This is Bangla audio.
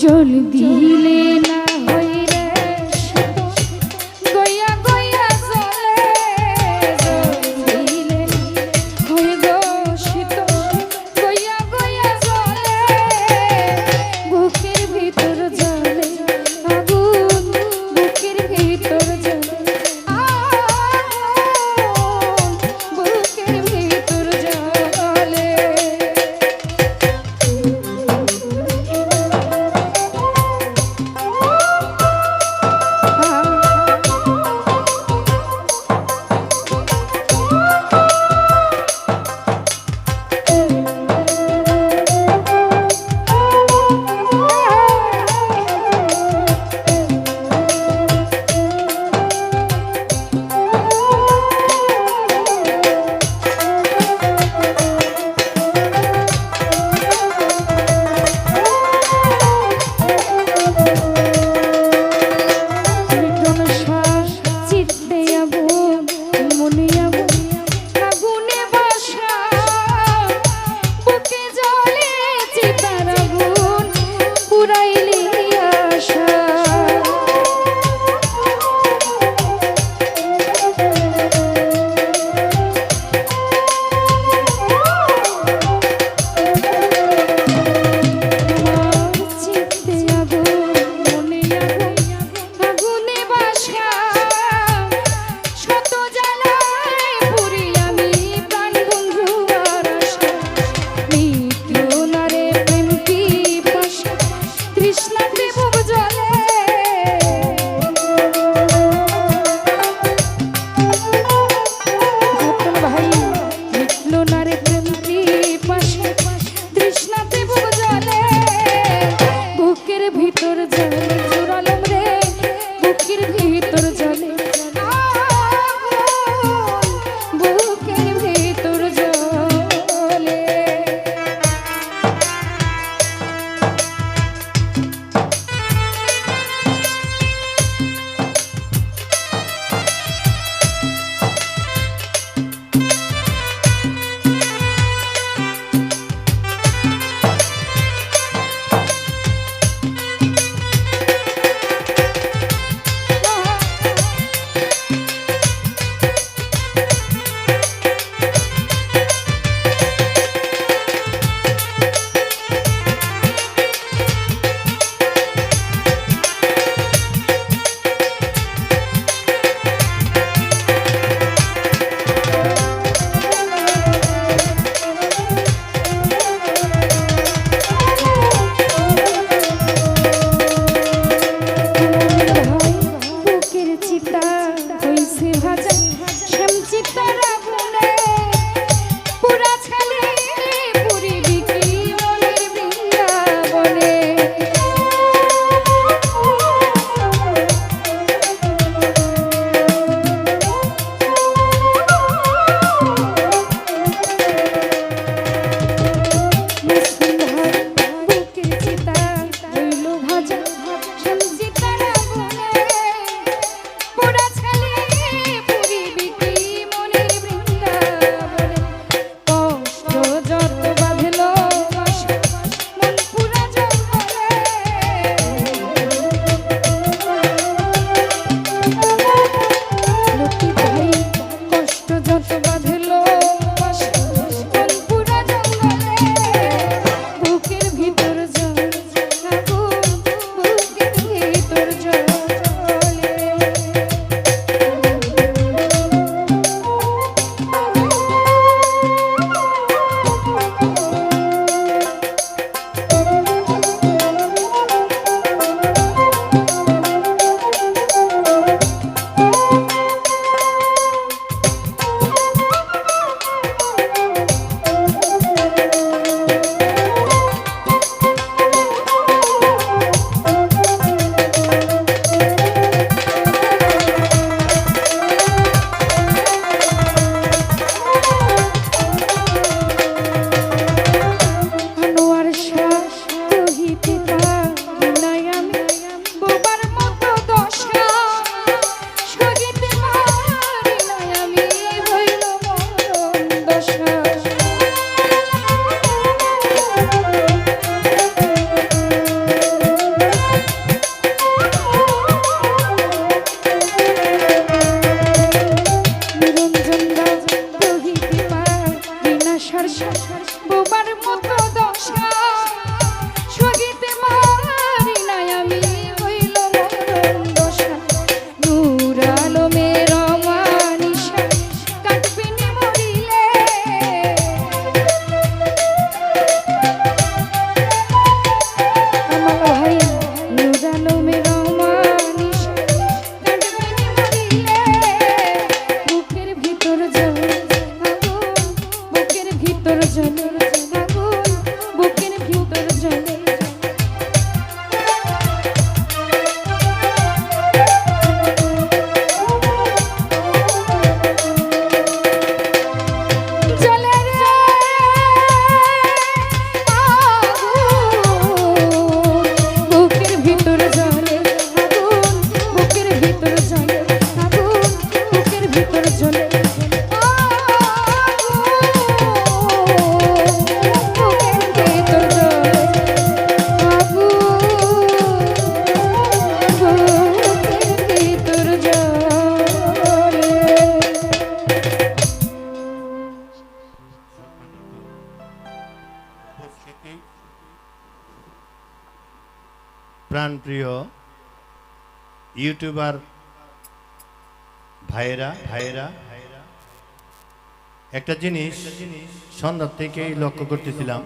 জল দিলে প্রাণপ্রিয় ইউটিউবার ভাইরা ভাইরা একটা জিনিস সন্ধ্যার থেকেই লক্ষ্য করতেছিলাম।